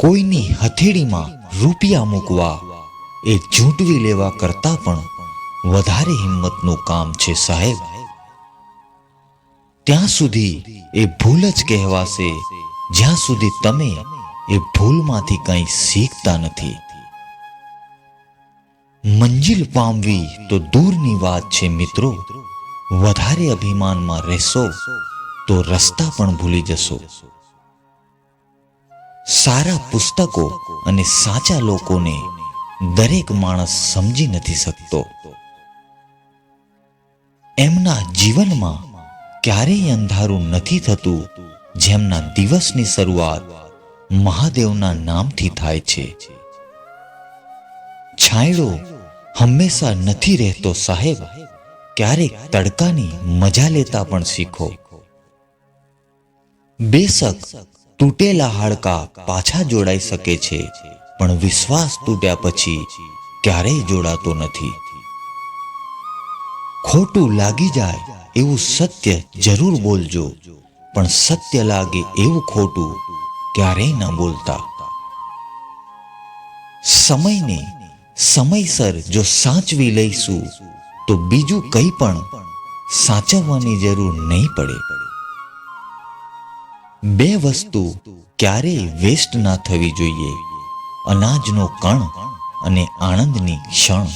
કોઈની હથેળીમાં રૂપિયા મૂકવા એ ઝૂંટવી લેવા કરતા પણ વધારે હિંમતનું કામ છે સાહેબ. ત્યાં સુધી એ ભૂલ જ કહેવાશે. જ્યાં સુધી તમે એ ભૂલમાંથી કંઈ શીખતા નથી. મંજિલ પામવી તો દૂરની વાત છે મિત્રો. વધારે અભિમાનમાં રહેશો તો રસ્તા પણ ભૂલી જશો. સારા પુસ્તકો અને સાચા લોકોને દરેક માણસ સમજી નથી શકતો. એમના જીવનમાં ક્યારેય અંધારું નથી થતું જેમના દિવસની શરૂઆત મહાદેવના નામથી થાય છે. છાંયડો હંમેશા નથી રહેતો સાહેબ, ક્યારેક તડકાની મજા લેતા પણ શીખો. બેશક તૂટેલા હાડકા પાછા જોડાઈ શકે છે, પણ વિશ્વાસ તૂટ્યા પછી ક્યારેય જોડાતો નથી. ખોટું લાગી જાય એવું સત્ય જરૂર બોલજો, પણ સત્ય લાગે એવું ખોટું ક્યારેય ન બોલતા. સમયને સમયસર જો સાચવી લઈશું, તો બીજું કંઈ પણ સાચવવાની જરૂર નહીં પડે. બે વસ્તુ ક્યારેય વેસ્ટ ના થવી જોઈએ. અનાજનો કણ અને આનંદની ક્ષણ.